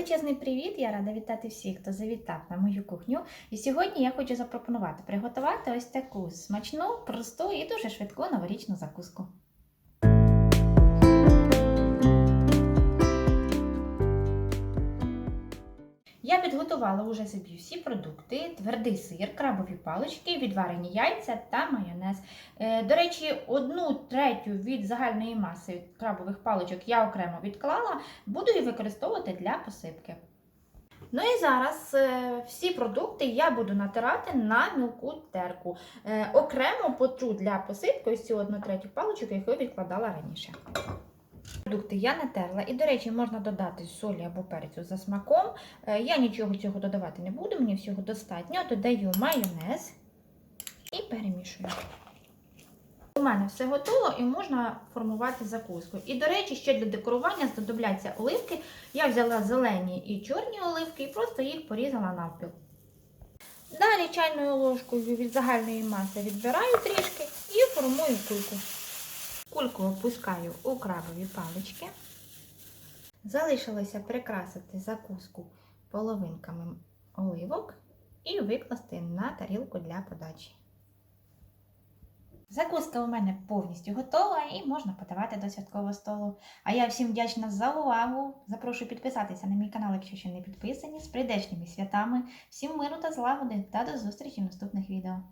Величезний привіт! Я рада вітати всіх, хто завітав на мою кухню. І сьогодні я хочу запропонувати приготувати ось таку смачну, просту і дуже швидку новорічну закуску. Я підготувала уже собі всі продукти: твердий сир, крабові палички, відварені яйця та майонез. Е, До речі, одну третю від загальної маси крабових паличок я окремо відклала, буду її використовувати для посипки. Ну і зараз е, всі продукти я буду натирати на мілку терку. Е, окремо потру для посипки ось цю одну третю паличок, яку я відкладала раніше. Продукти я натерла, і, до речі, можна додати солі або перцю за смаком. Е, Я нічого цього додавати не буду, мені всього достатньо. Додаю майонез і перемішую. У мене все готово і можна формувати закуску. І, до речі, ще для декорування знадобляться оливки. Я взяла зелені і чорні оливки і просто їх порізала навпіл. Далі чайною ложкою від загальної маси відбираю трішки і формую кульку. Кульку опускаю у крабові палички. Залишилося прикрасити закуску половинками оливок і викласти на тарілку для подачі. Закуска у мене повністю готова і можна подавати до святкового столу. А я всім вдячна за увагу. Запрошую підписатися на мій канал, якщо ще не підписані, з прийдешніми святами. Всім миру та злагоди та до зустрічі в наступних відео.